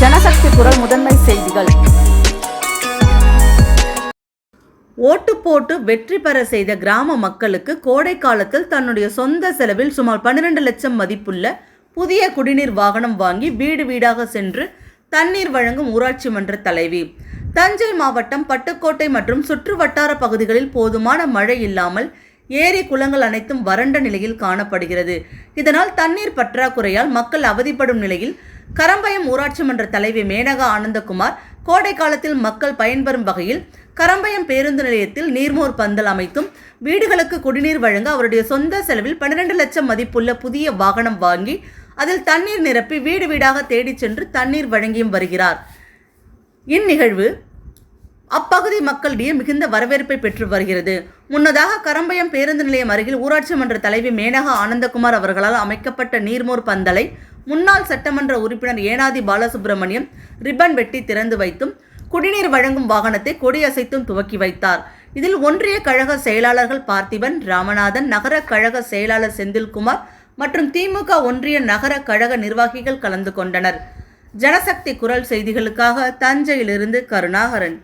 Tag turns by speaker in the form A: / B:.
A: ஜனசக்தி குரல் முதன்மை செய்திகள். ஓட்டு போட்டு வெற்றி பெற செய்த கிராம மக்களுக்கு கோடை காலத்தில் தன்னுடைய சொந்த செலவில் சுமார் 12 லட்சம் மதிப்புள்ள புதிய குடிநீர் வாகனம் வாங்கி வீடு வீடாக சென்று தண்ணீர் வழங்கும் ஊராட்சி மன்ற தலைவி. தஞ்சை மாவட்டம் பட்டுக்கோட்டை மற்றும் சுற்று வட்டார பகுதிகளில் போதுமான மழை இல்லாமல் ஏரி குளங்கள் அனைத்தும் வறண்ட நிலையில் காணப்படுகிறது. இதனால் தண்ணீர் பற்றாக்குறையால் மக்கள் அவதிப்படும் நிலையில் கரம்பயம் ஊராட்சி மன்ற தலைவி மேனகா ஆனந்தகுமார் கோடை காலத்தில் மக்கள் பயன்பெறும் வகையில் கரம்பயம் பேருந்து நிலையத்தில் நீர்மோர் பந்தல் அமைத்தும் வீடுகளுக்கு குடிநீர் வழங்க அவருடைய சொந்த செலவில் 12 லட்சம் மதிப்புள்ள புதிய வாகனம் வாங்கி அதில் தண்ணீர் நிரப்பி வீடு வீடாக தேடிச் சென்று தண்ணீர் வழங்கியும் வருகிறார். இந்நிகழ்வு அப்பகுதி மக்களிடையே மிகுந்த வரவேற்பை பெற்று வருகிறது. முன்னதாக கரம்பயம் பேருந்து நிலையம் அருகில் ஊராட்சி மன்ற தலைவி மேனகா ஆனந்தகுமார் அவர்களால் அமைக்கப்பட்ட நீர்மோர் பந்தலை முன்னாள் சட்டமன்ற உறுப்பினர் ஏனாதி பாலசுப்ரமணியம் ரிப்பன் வெட்டி திறந்து வைத்தும் குடிநீர் வழங்கும் வாகனத்தை கொடியசைத்தும் துவக்கி வைத்தார். இதில் ஒன்றிய கழக செயலாளர்கள் பார்த்திபன் ராமநாதன் நகர கழக செயலாளர் செந்தில்குமார் மற்றும் திமுக ஒன்றிய நகர கழக நிர்வாகிகள் கலந்து கொண்டனர். ஜனசக்தி குரல் செய்திகளுக்காக தஞ்சையிலிருந்து கருணாகரன்.